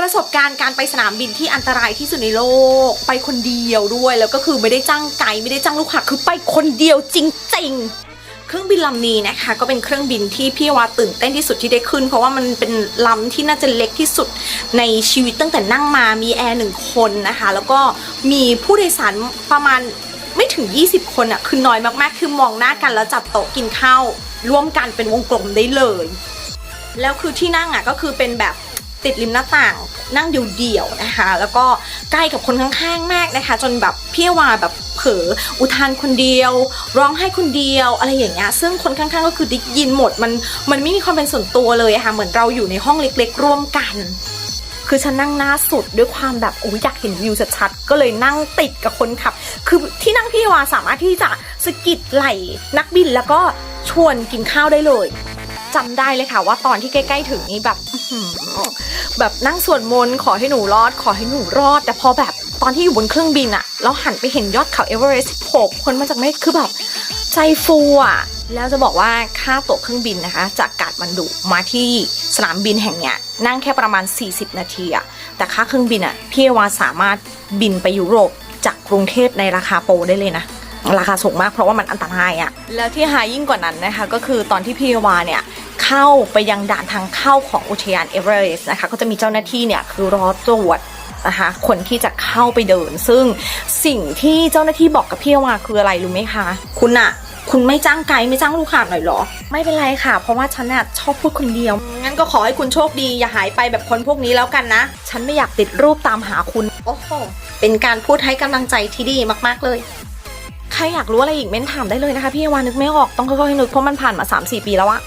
ประสบการณ์การไปสนามบินที่อันตรายที่สุดในโลก ไปคนเดียวด้วย แล้วก็คือไม่ได้จ้างไกด์ไม่ได้จ้างลูกค้าคือไปคนเดียวจริงๆเครื่องบินลำนี้นะคะก็เป็นเครื่องบินที่พี่วาตื่นเต้นที่สุดที่ได้ขึ้น เพราะว่ามันเป็นลำที่น่าจะเล็กที่สุดในชีวิตตั้งแต่นั่งมามีแอร์หนึ่งคนนะคะ แล้วก็มีผู้โดยสารประมาณไม่ถึง 20 คนอะ่ะคือน้อยมากๆ คือมองหน้ากันแล้วจับโต๊ะกินข้าวร่วมกันเป็นวงกลมได้เลย แล้วคือที่นั่งอะก็คือเป็นแบบ ติดริมหน้าต่างนั่งเดี่ยวๆนะคะ แล้วก็ใกล้กับคนข้างๆมากนะคะ จนแบบพี่วาแบบเผลออุทานคนเดียว ร้องไห้คนเดียวอะไรอย่างเงี้ยซึ่งคนข้างๆก็คือได้ยินหมดมันมันไม่มีความเป็นส่วนตัวเลยะค่ะ เหมือนเราอยู่ในห้องเล็กๆ ร่วมกัน คือฉันนั่งหน้าสุดด้วยความแบบโอ้ยอยากเห็นวิวชัดๆก็เลยนั่งติดกับคนขับ คือที่นั่งพี่วาสามารถที่จะสกิดไหลนักบินแล้วก็ชวนกินข้าวได้เลย จำได้เลยค่ะว่าตอนที่ใกล้ๆถึงนี่แบบแบบนั่งสวดมนต์ขอให้หนูรอด ขอให้หนูรอด แต่พอแบบตอนที่อยู่บนเครื่องบินอะแล้วหันไปเห็นยอดเขาเอเวอเรสต์โผล่พ้นมาจากเมฆคือแบบใจฟูอะแล้วจะบอกว่าค่าตั๋วเครื่องบินนะคะ จากกาดมันดุมาที่สนามบินแห่งเนี้ยนั่งแค่ประมาณ 40 นาทีอะแต่ค่าเครื่องบินอะพี่เอวาสามารถบินไปยุโรปจากกรุงเทพในราคาโปรได้เลยนะราคาสูงมากเพราะว่ามันอันตรายอะแล้วที่หายิ่งกว่านั้นนะคะ ก็คือตอนที่พี่เอวาเนี่ย เข้าไปยังด่านทางเข้าของอุทยานเอเวอเรสต์นะคะก็จะมีเจ้าหน้าที่เนี่ยคือรอตรวจนะคะคนที่จะเข้าไปเดิน ซึ่งสิ่งที่เจ้าหน้าที่บอกกับพี่เอวาคืออะไรรู้ไหมคะ คุณอะคุณไม่จ้างไกด์ไม่จ้างลูกค้าหน่อยหรอ ไม่เป็นไรค่ะ เพราะว่าฉันน่ะชอบพูดคนเดียว งั้นก็ขอให้คุณโชคดีอย่าหายไปแบบคนพวกนี้แล้วกันนะ ฉันไม่อยากติดรูปตามหาคุณ โอ้โห เป็นการพูดให้กำลังใจที่ดีมากๆเลย ใครอยากรู้อะไรอีกเม้นถามได้เลยนะคะพี่วานึกไม่ออกต้องค่อยๆนึกเพราะมันผ่านมา 3-4 ปีแล้วอะ